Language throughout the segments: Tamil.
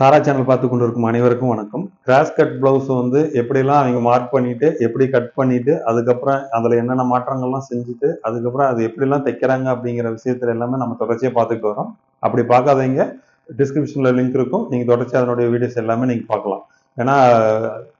சாரா சேனல் பார்த்து கொண்டு இருக்கும் அனைவருக்கும் வணக்கம். கிராஸ் கட் பிளவுஸ் வந்து எப்படிலாம் அவங்க மார்க் பண்ணிட்டு எப்படி கட் பண்ணிட்டு அதுக்கப்புறம் அதில் என்னென்ன மாற்றங்கள்லாம் செஞ்சுட்டு அதுக்கப்புறம் அது எப்படிலாம் தைக்கிறாங்க அப்படிங்கிற விஷயத்துல எல்லாமே நம்ம தொடர்ச்சியாக பார்த்துட்டு வரோம். அப்படி பார்க்காதவங்க டிஸ்கிரிப்ஷனில் லிங்க் இருக்கும். நீங்கள் தொடர்ச்சி அதனுடைய வீடியோஸ் எல்லாமே நீங்கள் பார்க்கலாம். ஏன்னா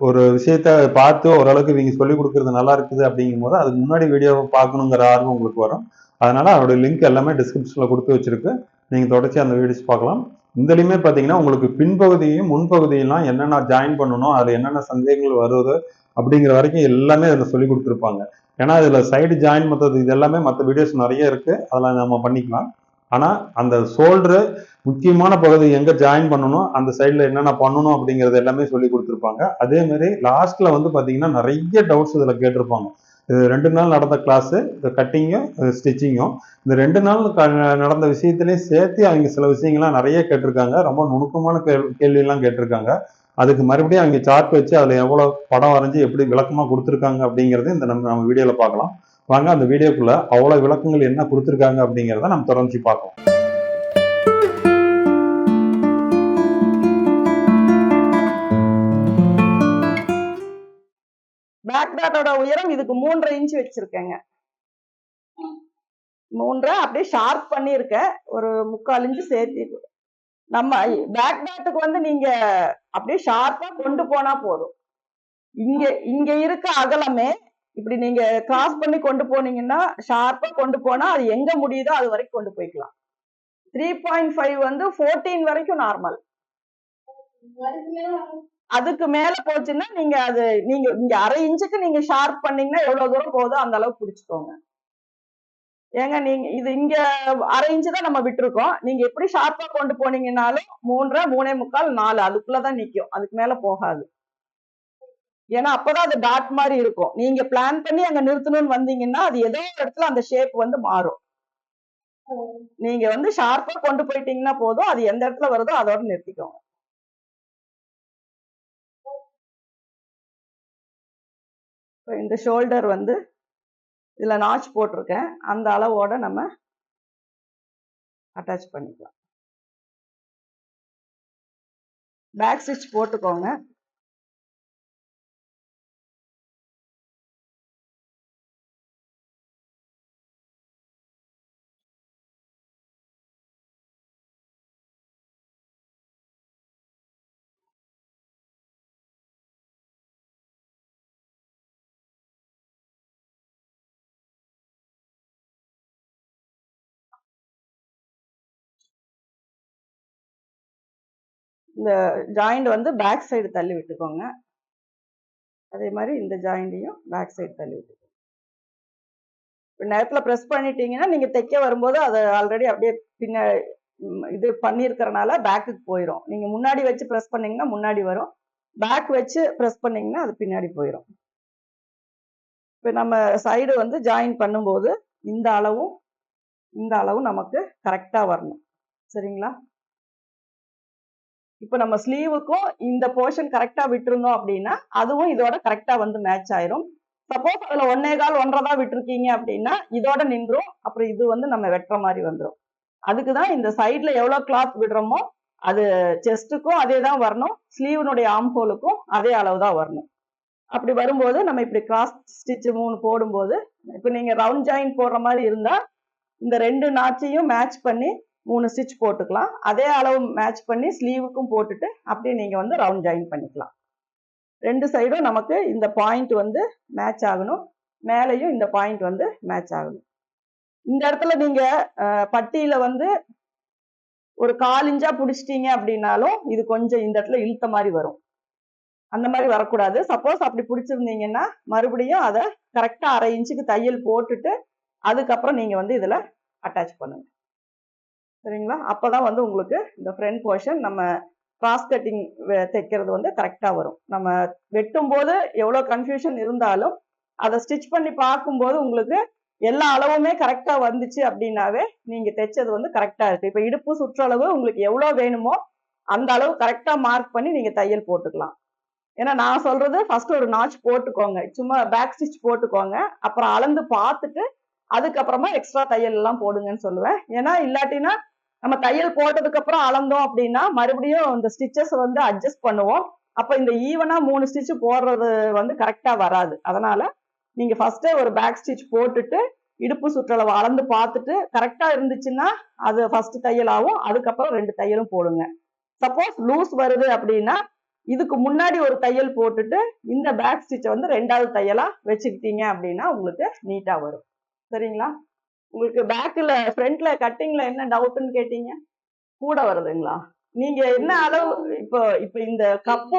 ஒரு விஷயத்த பார்த்து ஓரளவுக்கு இவங்க சொல்லி கொடுக்குறது நல்லா இருக்குது அப்படிங்கும் போது அதுக்கு முன்னாடி வீடியோவை பார்க்கணுங்கிற ஆர்வம் உங்களுக்கு வரும். அதனால அதோட லிங்க் எல்லாமே டிஸ்கிரிப்ஷனில் கொடுத்து வச்சிருக்கு. நீங்கள் தொடர்ச்சி அந்த வீடியோஸ் பார்க்கலாம். இதுலையுமே பார்த்தீங்கன்னா உங்களுக்கு பின்பகுதியும் முன்பகுதியெல்லாம் என்னென்ன ஜாயின் பண்ணணும் அதில் என்னென்ன சந்தேகங்கள் வருது அப்படிங்கிற வரைக்கும் எல்லாமே அதில் சொல்லி கொடுத்துருப்பாங்க. ஏன்னா இதில் சைடு ஜாயின் மற்றது இது எல்லாமே மற்ற வீடியோஸ் நிறைய இருக்குது அதெல்லாம் நம்ம பண்ணிக்கலாம். ஆனால் அந்த ஷோல்டரு முக்கியமான பகுதி எங்கே ஜாயின் பண்ணணும் அந்த சைடில் என்னென்ன பண்ணணும் அப்படிங்கிறது எல்லாமே சொல்லி கொடுத்துருப்பாங்க. அதே மாதிரி லாஸ்ட்டில் வந்து பார்த்தீங்கன்னா நிறைய டவுட்ஸ் இதில் கேட்டிருப்பாங்க. இது ரெண்டு நாள் நடந்த கிளாஸு இந்த கட்டிங்கும் ஸ்டிச்சிங்கும் இந்த ரெண்டு நாள் க- நடந்த விஷயத்திலையும் சேர்த்து அவங்க சில விஷயங்கள்லாம் நிறைய கேட்டிருக்காங்க. ரொம்ப நுணுக்கமான கேள் கேள்வியெல்லாம் கேட்டிருக்காங்க. அதுக்கு மறுபடியும் அவங்க சார்ட் வச்சு அதில் எவ்வளோ படம் வரைஞ்சி எப்படி விளக்கமாக கொடுத்துருக்காங்க அப்படிங்கிறது இந்த நம்ம நம்ம வீடியோவில் பார்க்கலாம். வாங்க அந்த வீடியோக்குள்ளே அவ்வளோ விளக்கங்கள் என்ன கொடுத்துருக்காங்க அப்படிங்கிறத நம்ம தொடர்ந்து பார்க்கலாம். பேக் டாட்டோட உயரம் இதுக்கு மூன்றரை இன்ச் வச்சிருக்கேங்க. மூன்றரை அப்படியே ஷார்ப் பண்ணிருக்க ஒரு முக்கால் இன்ச்சு சேர்த்து நம்ம பேக் டாட்டுக்கு வந்து நீங்க அப்படியே ஷார்ப்பா கொண்டு போனா போதும். இங்க இங்க இருக்க அகலமே இப்படி நீங்க கிராஸ் பண்ணி கொண்டு போனீங்கன்னா ஷார்ப்பா கொண்டு போனா அது எங்க முடியுதோ அது வரைக்கும் கொண்டு போய்க்கலாம். த்ரீ பாயிண்ட் ஃபைவ் வந்து ஃபோர்டீன் வரைக்கும் நார்மல் அதுக்கு மேல போச்சுன்னா நீங்க அது நீங்க இங்க அரை இன்ச்சுக்கு நீங்க ஷார்ப் பண்ணீங்கன்னா எவ்வளவு தூரம் போதோ அந்த அளவுக்கு பிடிச்சுக்கோங்க. ஏங்க நீங்க இது இங்க அரை இன்ச்சு தான் நம்ம விட்டுருக்கோம். நீங்க எப்படி ஷார்ப்பா கொண்டு போனீங்கன்னாலும் மூன்றரை மூணே முக்கால் நாலு அதுக்குள்ளதான் நிக்கும். அதுக்கு மேல போகாது. ஏன்னா அப்பதான் அது டாட் மாதிரி இருக்கும். நீங்க பிளான் பண்ணி அங்க நிறுத்தணும்னு வந்தீங்கன்னா அது ஏதோ ஒரு இடத்துல அந்த ஷேப் வந்து மாறும். நீங்க வந்து ஷார்ப்பா கொண்டு போயிட்டீங்கன்னா போதும். அது எந்த இடத்துல வருதோ அதோட நிறுத்திக்கோங்க. இப்போ இந்த ஷோல்டர் வந்து இதில் நாச் போட்டிருக்கேன். அந்த அளவோட நம்ம அட்டாச் பண்ணிக்கலாம். பேக் ஸ்டிச் போட்டுக்கோங்க. இந்த ஜாயிண்ட் வந்து பேக் சைடு தள்ளி விட்டுக்கோங்க. அதே மாதிரி இந்த ஜாயிண்டையும் பேக் சைடு தள்ளி விட்டுக்கோங்க. இப்போ நேரத்தில் ப்ரெஸ் பண்ணிட்டீங்கன்னா நீங்கள் தைக்க வரும்போது அதை ஆல்ரெடி அப்படியே பின்ன இது பண்ணியிருக்கிறனால பேக்குக்கு போயிடும் நீங்கள் முன்னாடி வச்சு ப்ரெஸ் பண்ணீங்கன்னா முன்னாடி வரும். பேக் வச்சு ப்ரெஸ் பண்ணிங்கன்னா அது பின்னாடி போயிடும் இப்போ நம்ம சைடு வந்து ஜாயின் பண்ணும்போது இந்த அளவும் இந்த அளவும் நமக்கு கரெக்டாக வரணும். சரிங்களா? இப்போ நம்ம ஸ்லீவுக்கும் இந்த போர்ஷன் கரெக்டா விட்டுருந்தோம் அப்படின்னா அதுவும் இதோட கரெக்டா வந்து மேட்ச் ஆயிரும். சப்போஸ் அதுல ஒன்னே கால் ஒன்றரை தான் விட்டுருக்கீங்க அப்படின்னா இதோட நின்றும். அப்புறம் இது வந்து நம்ம வெட்டுற மாதிரி வந்துடும் அதுக்கு தான் இந்த சைட்ல எவ்வளவு கிளாத் விடுறோமோ அது செஸ்ட்டுக்கும் அதே தான் வரணும். ஸ்லீவனுடைய ஆம் ஹோலுக்கும் அதே அளவு தான் வரணும். அப்படி வரும்போது நம்ம இப்படி கிராஸ் ஸ்டிச்சு மூணு போடும்போது இப்போ நீங்க ரவுண்ட் ஜாயின் போடுற மாதிரி இருந்தால் இந்த ரெண்டு நாச்சையும் மேட்ச் பண்ணி மூணு ஸ்டிச் போட்டுக்கலாம். அதே அளவு மேட்ச் பண்ணி ஸ்லீவுக்கும் போட்டுட்டு அப்படியே நீங்கள் வந்து ரவுண்ட் ஜாயின் பண்ணிக்கலாம். ரெண்டு சைடும் நமக்கு இந்த பாயிண்ட் வந்து மேட்ச் ஆகணும். மேலேயும் இந்த பாயிண்ட் வந்து மேட்ச் ஆகணும். இந்த இடத்துல நீங்கள் பட்டியில் வந்து ஒரு கால் இன்ச்சா பிடிச்சிட்டீங்க அப்படின்னாலும் இது கொஞ்சம் இந்த இடத்துல இழுத்த மாதிரி வரும். அந்த மாதிரி வரக்கூடாது. சப்போஸ் அப்படி பிடிச்சிருந்தீங்கன்னா மறுபடியும் அதை கரெக்டாக அரை இன்ச்சுக்கு தையல் போட்டுட்டு அதுக்கப்புறம் நீங்கள் வந்து இதில் அட்டாச் பண்ணுங்கள் சரிங்களா? அப்போ தான் வந்து உங்களுக்கு இந்த ஃப்ரண்ட் போர்ஷன் நம்ம கிராஸ் கட்டிங் தைக்கிறது வந்து கரெக்டாக வரும். நம்ம வெட்டும் போது எவ்வளோ கன்ஃபியூஷன் இருந்தாலும் அதை ஸ்டிச் பண்ணி பார்க்கும்போது உங்களுக்கு எல்லா அளவுமே கரெக்டாக வந்துச்சு அப்படின்னாவே நீங்கள் தைச்சது வந்து கரெக்டாக இருக்குது இப்போ இடுப்பு சுற்றளவு உங்களுக்கு எவ்வளோ வேணுமோ அந்த அளவு கரெக்டாக மார்க் பண்ணி நீங்கள் தையல் போட்டுக்கலாம். ஏன்னா நான் சொல்கிறது ஃபஸ்ட்டு ஒரு நாச் போட்டுக்கோங்க. சும்மா பேக் ஸ்டிச் போட்டுக்கோங்க. அப்புறம் அளந்து பார்த்துட்டு அதுக்கப்புறமா எக்ஸ்ட்ரா தையல் எல்லாம் போடுங்கன்னு சொல்லுவேன். ஏன்னா இல்லாட்டினா நம்ம தையல் போட்டதுக்கு அப்புறம் அளந்தோம் அப்படின்னா மறுபடியும் இந்த ஸ்டிச்சஸ் வந்து அட்ஜஸ்ட் பண்ணுவோம். அப்ப இந்த ஈவனா மூணு ஸ்டிச் போடுறது வந்து கரெக்டா வராது. அதனால நீங்க ஃபர்ஸ்டே ஒரு பேக் ஸ்டிச் போட்டுட்டு இடுப்பு சுற்றளவு அளந்து பார்த்துட்டு கரெக்டா இருந்துச்சுன்னா அது ஃபர்ஸ்ட் தையலாகும். அதுக்கப்புறம் ரெண்டு தையலும் போடுங்க. சப்போஸ் லூஸ் வருது அப்படின்னா இதுக்கு முன்னாடி ஒரு தையல் போட்டுட்டு இந்த பேக் ஸ்டிச்சை வந்து ரெண்டாவது தையலா வச்சுக்கிட்டீங்க அப்படின்னா உங்களுக்கு நீட்டா வரும். சரிங்களா? உங்களுக்கு பேக்ல ஃப்ரண்ட்ல கட்டிங்ல என்ன டவுட்னு கேட்டீங்க? கூட வருதுங்களா? நீங்க என்ன அளவு இப்போ இப்போ இந்த கப்பு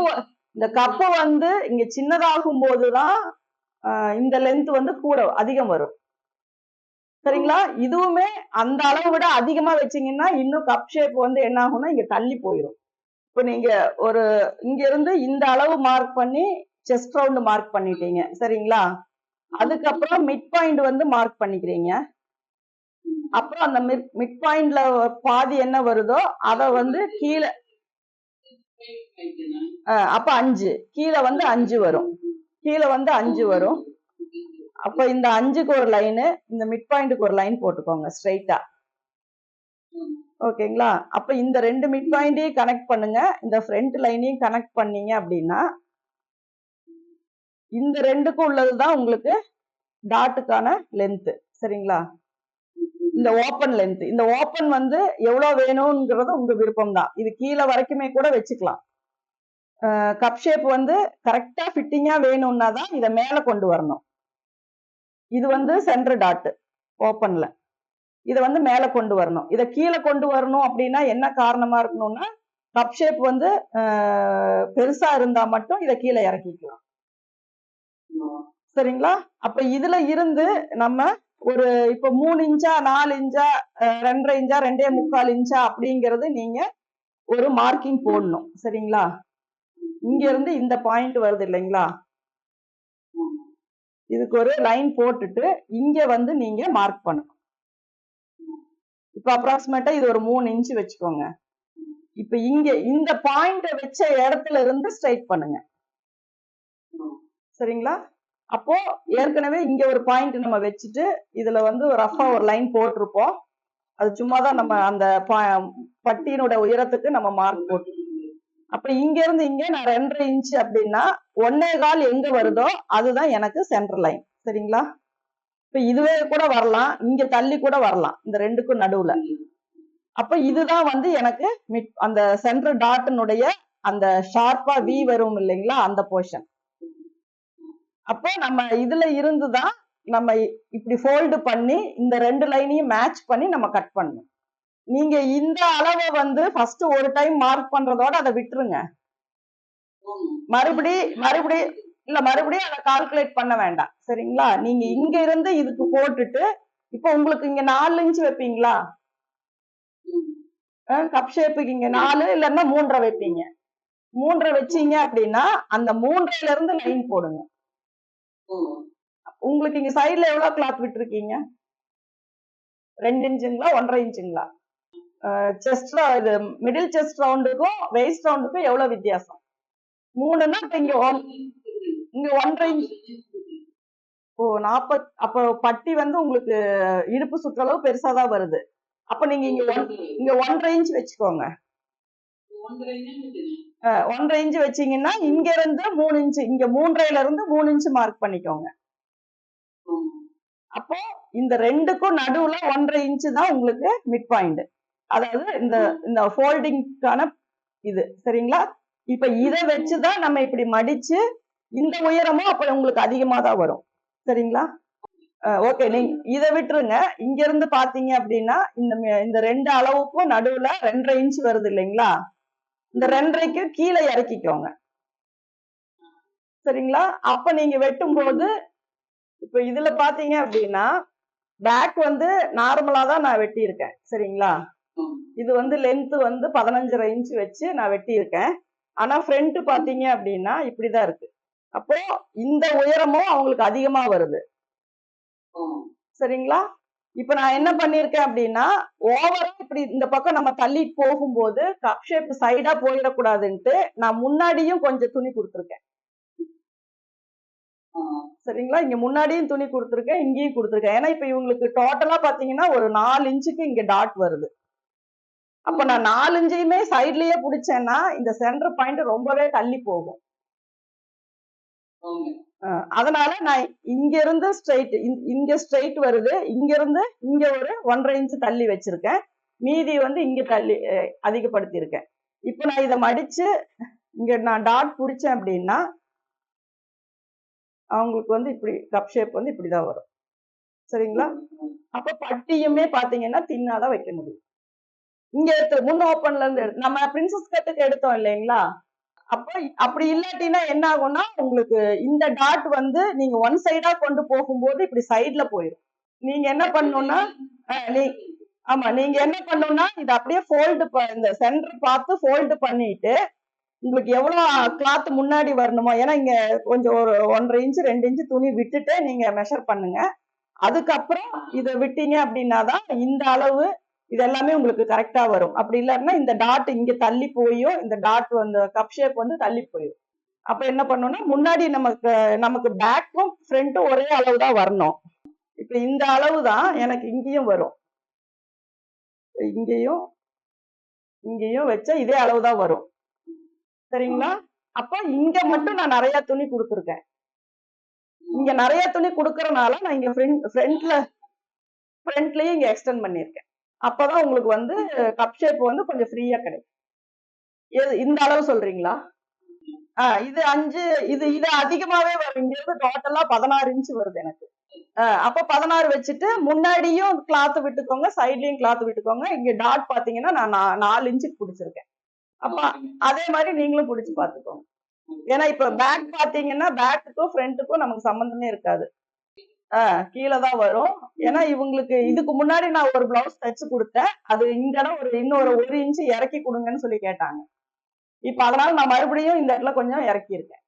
இந்த கப்பு வந்து இங்க சின்னதாகும் போதுதான் இந்த லென்த் வந்து கூட அதிகம் வரும். சரிங்களா? இதுவுமே அந்த அளவு விட அதிகமா வச்சீங்கன்னா இன்னும் கப் ஷேப் வந்து என்ன ஆகும்னா இங்க தள்ளி போயிடும் இப்போ நீங்க ஒரு இங்க இருந்து இந்த அளவு மார்க் பண்ணி செஸ்ட் ரவுண்ட் மார்க் பண்ணிட்டீங்க. சரிங்களா? அதுக்கப்புறம் மிட் பாயிண்ட் வந்து மார்க் பண்ணிக்கிறீங்க. அப்புறம் அந்த மிட் மிட் பாயிண்ட்ல பாதி என்ன வருதோ அத வந்து கீழே அப்ப அஞ்சு. கீழே வந்து அஞ்சு வரும். கீழே வந்து அஞ்சு வரும். அப்ப இந்த அஞ்சுக்கு ஒரு லைனு இந்த மிட் பாயிண்ட்டுக்கு ஒரு லைன் போட்டுக்கோங்க ஸ்ட்ரைட்டா ஓகேங்களா? அப்ப இந்த ரெண்டு மிட் பாயிண்டையும் கனெக்ட் பண்ணுங்க. இந்த ஃப்ரண்ட் லைனையும் கனெக்ட் பண்ணீங்க அப்படின்னா இந்த ரெண்டுக்கும் உள்ளதுதான் உங்களுக்கு டாட்டுக்கான லென்த்து சரிங்களா? இந்த ஓப்பன் லென்த் இந்த ஓப்பன் வந்து எவ்வளவு வேணுங்கிறது உங்க விருப்பம் தான் இது கீழே வரைக்குமே கூட வச்சுக்கலாம். கப் ஷேப் வந்து கரெக்டா ஃபிட்டிங்கா வேணும்னா தான் இதை மேல கொண்டு வரணும். இது வந்து சென்டர் டாட் ஓப்பன்ல இதை வந்து மேல கொண்டு வரணும். இதை கீழே கொண்டு வரணும் அப்படின்னா என்ன காரணமா இருக்கணும்னா கப் ஷேப் வந்து பெருசா இருந்தா மட்டும் இதை கீழே இறக்கிக்கலாம். சரிங்களா? அப்ப இதுல இருந்து நம்ம ஒரு இப்ப மூணு இன்ச்சா நாலு இன்ச்சா ரெண்டரை இன்ச்சா ரெண்டே முக்கால் இன்ச்சா அப்படிங்கறது நீங்க ஒரு மார்க்கிங் போடணும். சரிங்களா? இங்க இருந்து இந்த பாயிண்ட் வருது இல்லைங்களா? இதுக்கு ஒரு லைன் போட்டுட்டு இங்க வந்து நீங்க மார்க் பண்ணணும். இப்ப அப்ராக்சிமேட்டா இது ஒரு மூணு இன்ச் வச்சுக்கோங்க. இப்ப இங்க இந்த பாயிண்ட் வச்ச இடத்துல இருந்து ஸ்ட்ரைட் பண்ணுங்க. சரிங்களா? அப்போ ஏற்கனவே இங்க ஒரு பாயிண்ட் நம்ம வச்சுட்டு இதுல வந்து ரஃபா ஒரு லைன் போட்டிருப்போம். அது சும்மா தான் நம்ம அந்த பா- பட்டியினோட உயரத்துக்கு நம்ம மார்க் போட்டு அப்படி இங்க இருந்து இங்க நான் ரெண்டரை இன்ச் அப்படின்னா ஒன்னே கால் எங்க வருதோ அதுதான் எனக்கு சென்டர் லைன் சரிங்களா? இப்ப இதுவே கூட வரலாம். இங்க தள்ளி கூட வரலாம். இந்த ரெண்டுக்கும் நடுவுல. அப்ப இதுதான் வந்து எனக்கு மிட் அந்த சென்ட்ரல் டாட்டினுடைய அந்த ஷார்ப்பா வி வரும் இல்லைங்களா? அந்த போர்ஷன் அப்போ நம்ம இதுல இருந்துதான் நம்ம இப்படி ஃபோல்டு பண்ணி இந்த ரெண்டு லைனையும் மேட்ச் பண்ணி நம்ம கட் பண்ணணும். நீங்க இந்த அளவை வந்து ஃபர்ஸ்ட் ஒரு டைம் மார்க் பண்றதோட அதை விட்டுருங்க. மறுபடி மறுபடி இல்ல மறுபடியும் அதை கால்குலேட் பண்ண வேண்டாம். சரிங்களா? நீங்க இங்க இருந்து இதுக்கு போட்டுட்டு இப்போ உங்களுக்கு இங்க நாலு இன்ச் வைப்பீங்களா? கப் ஷேப்புக்கு இங்க நாலு இல்லைன்னா மூன்றரை வைப்பீங்க. மூன்றரை வச்சீங்க அப்படின்னா அந்த மூன்றையில இருந்து லைன் போடுங்க. உங்களுக்கு இங்க சைடுல எவ்வளவு கிளாத் விட்டுருக்கீங்க? ரெண்டு இன்ச்சுங்களா ஒன்றரை இன்ச்சுங்களா? செஸ்ட் இது மிடில் செஸ்ட் ரவுண்டுக்கும் வெயிஸ்ட் ரவுண்டுக்கும் எவ்வளவு வித்தியாசம்? மூணுன்னா இப்ப இங்க ஒன்- இங்க ஒன்றரை இன்ச். ஓ நாற்பத் அப்போ பட்டி வந்து உங்களுக்கு இடுப்பு சுற்றளவு பெருசா தான் வருது. அப்ப நீங்க இங்க ஒன்- இங்க ஒன்றரை இன்ச் வச்சுக்கோங்க. ஒன்றரை இன்ச் வச்சீங்கன்னா இங்க இருந்து மூணு இன்ச் இங்க மூன்றையில இருந்து மூணு இன்ச் மார்க் பண்ணிக்கோங்க. அப்போ இந்த ரெண்டுக்கும் நடுவுல ஒன்றரை இன்ச் தான் உங்களுக்கு மிட் பாயிண்ட் அதாவது இந்த இந்த ஃபோல்டிங்க்கான இது. சரிங்களா? இப்ப இதை வச்சுதான் நம்ம இப்படி மடிச்சு இந்த உயரமும் அப்ப உங்களுக்கு அதிகமா தான் வரும். சரிங்களா? ஓகே நீங்க இதை விட்டுருங்க. இங்க இருந்து பாத்தீங்க அப்படின்னா இந்த இந்த ரெண்டு அளவுக்கும் நடுவுல ரெண்டரை இன்ச் வருது இல்லைங்களா? இந்த ரெண்டரைக்கு கீழே இறக்கிக்கோங்க. சரிங்களா? அப்ப நீங்க வெட்டும் போது இப்ப இதுல பாத்தீங்க அப்படின்னா பேக் வந்து நார்மலா தான் நான் வெட்டியிருக்கேன். சரிங்களா? இது வந்து லென்த் வந்து பதினஞ்சரை இன்ச் வச்சு நான் வெட்டியிருக்கேன். ஆனா ஃப்ரண்ட் பாத்தீங்க அப்படின்னா இப்படிதான் இருக்கு. அப்போ இந்த உயரமும் அவங்களுக்கு அதிகமா வருது. சரிங்களா? இப்ப நான் என்ன பண்ணிருக்கேன் அப்படின்னா ஓவரா இப்படி இந்த பக்கம் நம்ம தள்ளிட்டு போகும்போது கப் ஷேப் சைடா போயிடக்கூடாதுன்ட்டு நான் முன்னாடியும் கொஞ்சம் துணி கொடுத்துருக்கேன். சரிங்களா? இங்க முன்னாடியும் துணி கொடுத்துருக்கேன் இங்கேயும் கொடுத்துருக்கேன். ஏன்னா இப்ப இவங்களுக்கு டோட்டலா பாத்தீங்கன்னா ஒரு நாலு இன்ச்சுக்கு இங்க டாட் வருது. அப்ப நான் நாலு இன்ச்சையுமே சைட்லயே பிடிச்சேன்னா இந்த சென்டர் பாயிண்ட் ரொம்பவே தள்ளி போகும். அதனால நான் இங்க இருந்து ஸ்ட்ரைட் இங்க ஸ்ட்ரைட் வருது. இங்க இருந்து இங்க ஒரு ஒன்றரை இன்ச் தள்ளி வச்சிருக்கேன். மீதி வந்து இங்க தள்ளி அதிகப்படுத்தி இருக்கேன் இப்போ நான் இதை மடிச்சு இங்க நான் டாட் பிடிச்சேன் அப்படின்னா அவங்களுக்கு வந்து இப்படி கப் ஷேப் வந்து இப்படிதான் வரும். சரிங்களா? அப்ப பட்டியுமே பாத்தீங்கன்னா தின்னாதான் வைக்க முடியும். இங்க எடுத்து முன் ஓப்பன்ல இருந்து நம்ம பிரின்சஸ் கட்டுக்கு எடுத்தோம் இல்லைங்களா? அப்ப அப்படி இல்லாட்டினா என்ன ஆகும்னா உங்களுக்கு இந்த டாட் வந்து நீங்க ஒன் சைடா கொண்டு போகும்போது இப்படி சைட்ல போயிடும் நீங்க என்ன பண்ணணும்னா நீ ஆமா நீங்க என்ன பண்ணணும்னா இதை அப்படியே ஃபோல்டு இந்த சென்டர் பார்த்து ஃபோல்டு பண்ணிட்டு உங்களுக்கு எவ்வளவு கிளாத் முன்னாடி வரணுமோ ஏன்னா இங்க கொஞ்சம் ஒரு ஒன்றரை இன்ச்சு ரெண்டு இன்ச்சு துணி விட்டுட்டு நீங்க மெஷர் பண்ணுங்க. அதுக்கப்புறம் இதை விட்டீங்க அப்படின்னா தான் இந்த அளவு இது எல்லாமே உங்களுக்கு கரெக்டா வரும். அப்படி இல்லைன்னா இந்த டாட் இங்க தள்ளி போயும் இந்த டாட் வந்து கப் ஷேப் வந்து தள்ளி போயும் அப்ப என்ன பண்ணணும்னா முன்னாடி நமக்கு நமக்கு பேக்கும் ஃப்ரண்ட்டும் ஒரே அளவு தான் வரணும். இப்ப இந்த அளவு தான் எனக்கு இங்கேயும் வரும். இங்கேயும் இங்கேயும் வச்சா இதே அளவு தான் வரும். சரிங்களா? அப்ப இங்க மட்டும் நான் நிறைய துணி கொடுத்துருக்கேன். இங்க நிறைய துணி கொடுக்கறனால நான் இங்க ஃப்ரண்ட்ல ஃப்ரண்ட்லயும் இங்க எக்ஸ்டெண்ட் பண்ணியிருக்கேன். அப்பதான் உங்களுக்கு வந்து கப் ஷேப் வந்து கொஞ்சம் ஃப்ரீயா கிடைக்கும். எது இந்த அளவு சொல்றீங்களா? ஆ இது அஞ்சு இது இது அதிகமாவே வரும். இங்க இருந்து டோட்டலா பதினாறு இன்ச் வருது எனக்கு. அப்ப பதினாறு வச்சுட்டு முன்னாடியும் கிளாத் விட்டுக்கோங்க சைட்லயும் கிளாத் விட்டுக்கோங்க. இங்க டாட் பாத்தீங்கன்னா நான் நாலு இன்ச்சுக்கு பிடிச்சிருக்கேன். அப்ப அதே மாதிரி நீங்களும் பிடிச்சு பாத்துக்கோங்க. ஏன்னா இப்ப பேக் பாத்தீங்கன்னா பேக்குக்கும் ஃப்ரண்ட்டுக்கும் நமக்கு சம்பந்தமே இருக்காது. ஆஹ் கீழே தான் வரும். ஏன்னா இவங்களுக்கு இதுக்கு முன்னாடி நான் ஒரு பிளவுஸ் தச்சு கொடுத்தேன். அது இடம் ஒரு இன்னொரு ஒரு இன்ச்சு இறக்கி கொடுங்கன்னு சொல்லி கேட்டாங்க. இப்ப அதனால நான் மறுபடியும் இந்த இடத்துல கொஞ்சம் இறக்கி இருக்கேன்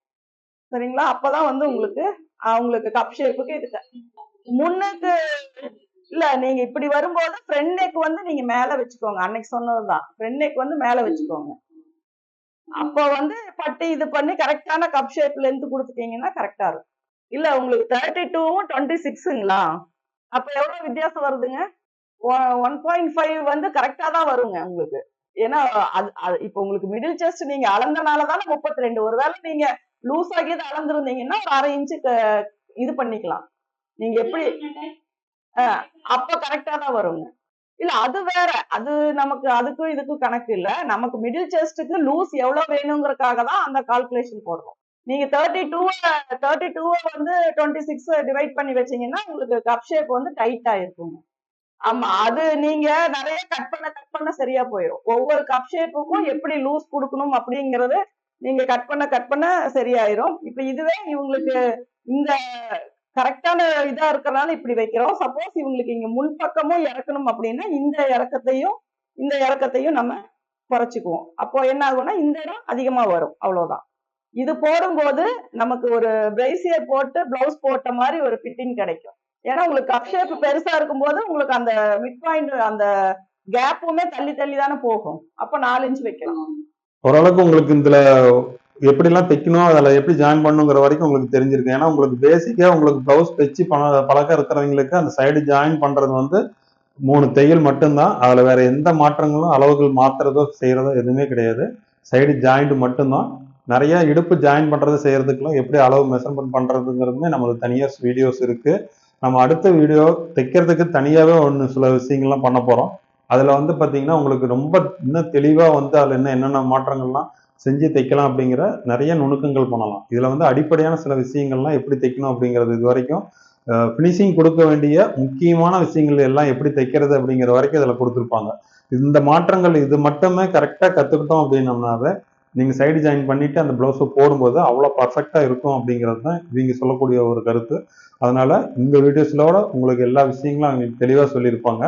சரிங்களா? அப்பதான் வந்து உங்களுக்கு அவங்களுக்கு கப் ஷேப்புக்கு இது க- முன்னுக்கு இல்ல நீங்க இப்படி வரும்போது ஃப்ரண்ட் நெக் வந்து நீங்க மேல வச்சுக்கோங்க. அன்னைக்கு சொன்னதுதான். ஃப்ரண்ட் நெக் வந்து மேல வச்சுக்கோங்க. அப்போ வந்து பட்டி இது பண்ணி கரெக்டான கப் ஷேப் லென்த் கொடுத்துட்டீங்கன்னா கரெக்டா இருக்கும். இல்ல உங்களுக்கு தேர்ட்டி டூவும் டுவெண்ட்டி சிக்ஸுங்களா அப்ப எவ்வளவு வித்தியாசம் வருதுங்க? ஒன் பாயிண்ட் ஃபைவ் வந்து கரெக்டா தான் வருங்க உங்களுக்கு. ஏன்னா அது அது உங்களுக்கு மிடில் செஸ்ட் நீங்க அளந்தனால தானே முப்பத்தி ரெண்டு ஒருவேளை நீங்க லூஸ் ஆகியது அளந்துருந்தீங்கன்னா ஒரு அரை இன்ச்சு இது பண்ணிக்கலாம். நீங்க எப்படி ஆஹ் அப்ப கரெக்டா தான் வருங்க. இல்ல அது வேற. அது நமக்கு அதுக்கும் இதுக்கும் கணக்கு இல்ல. நமக்கு மிடில் செஸ்ட்டுக்கு லூஸ் எவ்வளவு வேணுங்கிறதுக்காக தான் அந்த கால்குலேஷன் போடுறோம். நீங்க தேர்ட்டி டூ தேர்ட்டி டூவை வந்து டுவெண்ட்டி சிக்ஸ் டிவைட் பண்ணி வச்சீங்கன்னா உங்களுக்கு கப் ஷேப் வந்து டைட் இருக்குங்க ஆமா அது நீங்க நிறைய கட் பண்ண கட் பண்ண சரியா போயிடும் ஒவ்வொரு கப் ஷேப்புக்கும் எப்படி லூஸ் கொடுக்கணும் அப்படிங்கறது நீங்க கட் பண்ண கட் பண்ண சரியாயிரும். இப்ப இதுவே இவங்களுக்கு இந்த கரெக்டான இதா இருக்கிறனால இப்படி வைக்கிறோம். சப்போஸ் இவங்களுக்கு இங்க முன்பக்கமும் இறக்கணும் அப்படின்னா இந்த இறக்கத்தையும் இந்த இறக்கத்தையும் நம்ம குறைச்சிக்குவோம். அப்போ என்ன ஆகும்னா இந்த இடம் அதிகமா வரும். அவ்வளவுதான். இது போடும்போது நமக்கு ஒரு பிரைசியர் போட்டு பிளவுஸ் போட்ட மாதிரி ஒரு ஃபிட்டிங் கிடைக்கும். ஏன்னா உங்களுக்கு கப் ஷேப் பெருசா இருக்கும்போது உங்களுக்கு அந்த மிட் பாயிண்ட் அந்த கேப்புமே தள்ளி தள்ளி தானே போகும். அப்ப நாலு இன்ச் வைக்கலாம். ஓரளவுக்கு உங்களுக்கு இதுல எப்படிலாம் தைக்கணும் அதில் எப்படி ஜாயின் பண்ணுங்கிற வரைக்கும் உங்களுக்கு தெரிஞ்சிருக்கு. ஏன்னா உங்களுக்கு பேசிக்காக உங்களுக்கு ப்ளவுஸ் தைச்சு பண பழக்கம் இருக்கிறவங்களுக்கு அந்த சைடு ஜாயின் பண்ணுறது வந்து மூணு தையல் மட்டும்தான். அதில் வேற எந்த மாற்றங்களும் அளவுகள் மாத்துறதோ செய்கிறதோ எதுவுமே கிடையாது. சைடு ஜாயிண்ட் மட்டும்தான். நிறைய இடுப்பு ஜாயின் பண்ணுறது செய்கிறதுக்குலாம் எப்படி அளவு மெஷர்மெண்ட் பண்ணுறதுங்கிறதுமே நம்மளுக்கு தனியாக வீடியோஸ் இருக்குது நம்ம அடுத்த வீடியோ தைக்கிறதுக்கு தனியாகவே ஒன்று சில விஷயங்கள்லாம் பண்ண போகிறோம் அதில் வந்து பார்த்தீங்கன்னா உங்களுக்கு ரொம்ப இன்னும் தெளிவாக வந்து அதில் என்ன என்னென்ன மாற்றங்கள்லாம் செஞ்சு தைக்கலாம் அப்படிங்கிற நிறைய நுணுக்கங்கள் பண்ணலாம். இதில் வந்து அடிப்படையான சில விஷயங்கள்லாம் எப்படி தைக்கணும் அப்படிங்கிறது இது வரைக்கும் ஃபினிஷிங் கொடுக்க வேண்டிய முக்கியமான விஷயங்கள் எல்லாம் எப்படி தைக்கிறது அப்படிங்கிற வரைக்கும் இதில் கொடுத்துருப்பாங்க. இந்த மாற்றங்கள் இது மட்டுமே கரெக்டாக கற்றுக்கிட்டோம் அப்படின்னம்னாவே நீங்கள் சைடு ஜாயின் பண்ணிவிட்டு அந்த ப்ளவுஸை போடும்போது அவ்வளோ பர்ஃபெக்டாக இருக்கும் அப்படிங்கிறது தான் இவங்க சொல்லக்கூடிய ஒரு கருத்து. அதனால் இந்த வீடியோஸ்லோட உங்களுக்கு எல்லா விஷயங்களும் அவங்க தெளிவாக சொல்லியிருப்பாங்க.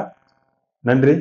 நன்றி.